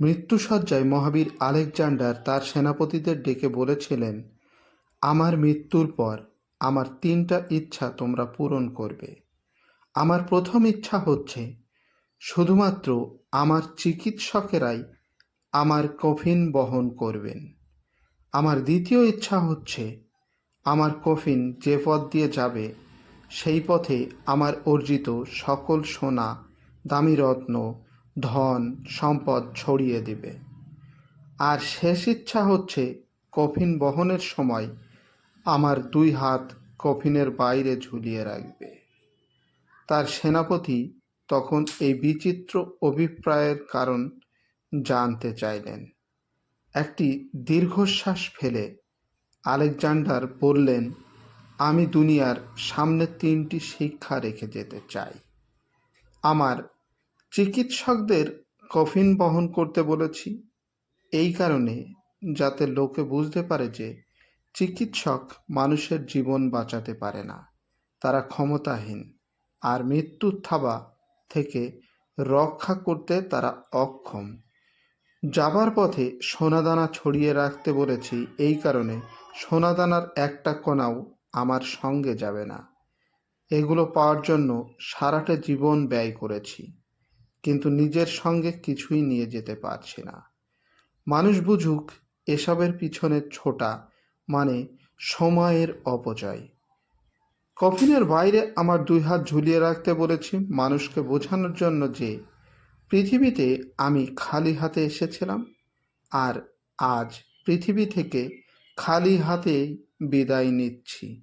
মৃত্যুসজ্জায় মহাবীর Alexander তার সেনাপতিদের ডেকে বলেছিলেন, আমার মৃত্যুর পর আমার তিনটা ইচ্ছা তোমরা পূরণ করবে। আমার প্রথম ইচ্ছা হচ্ছে, শুধুমাত্র আমার চিকিৎসকেরাই আমার কফিন বহন করবেন। আমার দ্বিতীয় ইচ্ছা হচ্ছে, আমার কফিন যে পথ দিয়ে যাবে, সেই পথে আমার অর্জিত সকল সোনা, দামি রত্ন ধন, সম্পদ ছড়িয়ে দিবে। আর শেষ ইচ্ছা হচ্ছে কফিন বহনের সময় আমার দুই হাত কফিনের বাইরে ঝুলিয়ে রাখবে। তার সেনাপতি তখন এই বিচিত্র অভিপ্রায়ের কারণ জানতে চাইলেন। একটি দীর্ঘশ্বাস ফেলে আলেকজান্ডার বললেন, আমি দুনিয়ার সামনে তিনটি শিক্ষা রেখে যেতে চাই। আমার চিকিৎসকদের কফিন বহন করতে বলেছি। এই কারণে যাতে লোকে বুঝতে পারে যে চিকিৎসক মানুষের জীবন বাঁচাতে পারে না। তারা ক্ষমতাহীন আর মৃত্যুর থাবা থেকে রক্ষা করতে তারা অক্ষম। যাবার পথে সোনাদানা ছড়িয়ে রাখতে বলেছি, এই কারণে সোনাদানার একটা কণাও আমার সঙ্গে যাবে না। এগুলো পাওয়ার জন্য সারাটা জীবন ব্যয় করেছি। কিন্তু নিজের সঙ্গে কিছুই নিয়ে যেতে পারছি না। মানুষ বুঝুক, এসবের পিছনে ছোটা মানে সময়ের অপচয়। কফিনের বাইরে আমার দুই হাত ঝুলিয়ে রাখতে বলেছি মানুষকে বোঝানোর জন্য যে, পৃথিবীতে আমি খালি হাতে এসেছিলাম আর আজ পৃথিবী থেকে খালি হাতেই বিদায় নিচ্ছি।